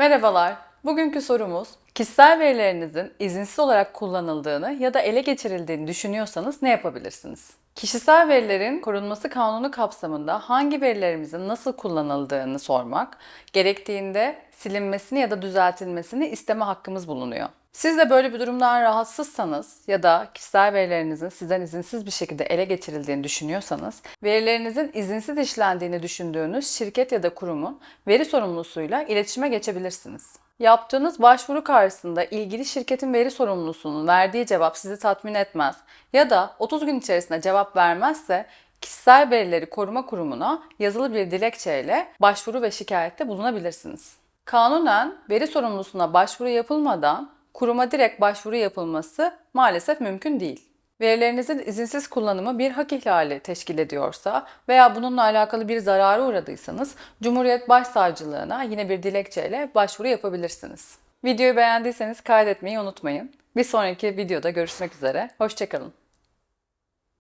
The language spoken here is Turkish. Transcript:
Merhabalar. Bugünkü sorumuz kişisel verilerinizin izinsiz olarak kullanıldığını ya da ele geçirildiğini düşünüyorsanız ne yapabilirsiniz? Kişisel verilerin korunması kanunu kapsamında hangi verilerimizin nasıl kullanıldığını sormak, gerektiğinde silinmesini ya da düzeltilmesini isteme hakkımız bulunuyor. Siz de böyle bir durumdan rahatsızsanız ya da kişisel verilerinizin sizden izinsiz bir şekilde ele geçirildiğini düşünüyorsanız, verilerinizin izinsiz işlendiğini düşündüğünüz şirket ya da kurumun veri sorumlusuyla iletişime geçebilirsiniz. Yaptığınız başvuru karşısında ilgili şirketin veri sorumlusunun verdiği cevap sizi tatmin etmez ya da 30 gün içerisinde cevap vermezse Kişisel Verileri Koruma Kurumu'na yazılı bir dilekçeyle başvuru ve şikayette bulunabilirsiniz. Kanunen veri sorumlusuna başvuru yapılmadan kuruma direkt başvuru yapılması maalesef mümkün değil. Verilerinizin izinsiz kullanımı bir hak ihlali teşkil ediyorsa veya bununla alakalı bir zarara uğradıysanız Cumhuriyet Başsavcılığına yine bir dilekçeyle başvuru yapabilirsiniz. Videoyu beğendiyseniz kaydetmeyi unutmayın. Bir sonraki videoda görüşmek üzere. Hoşçakalın.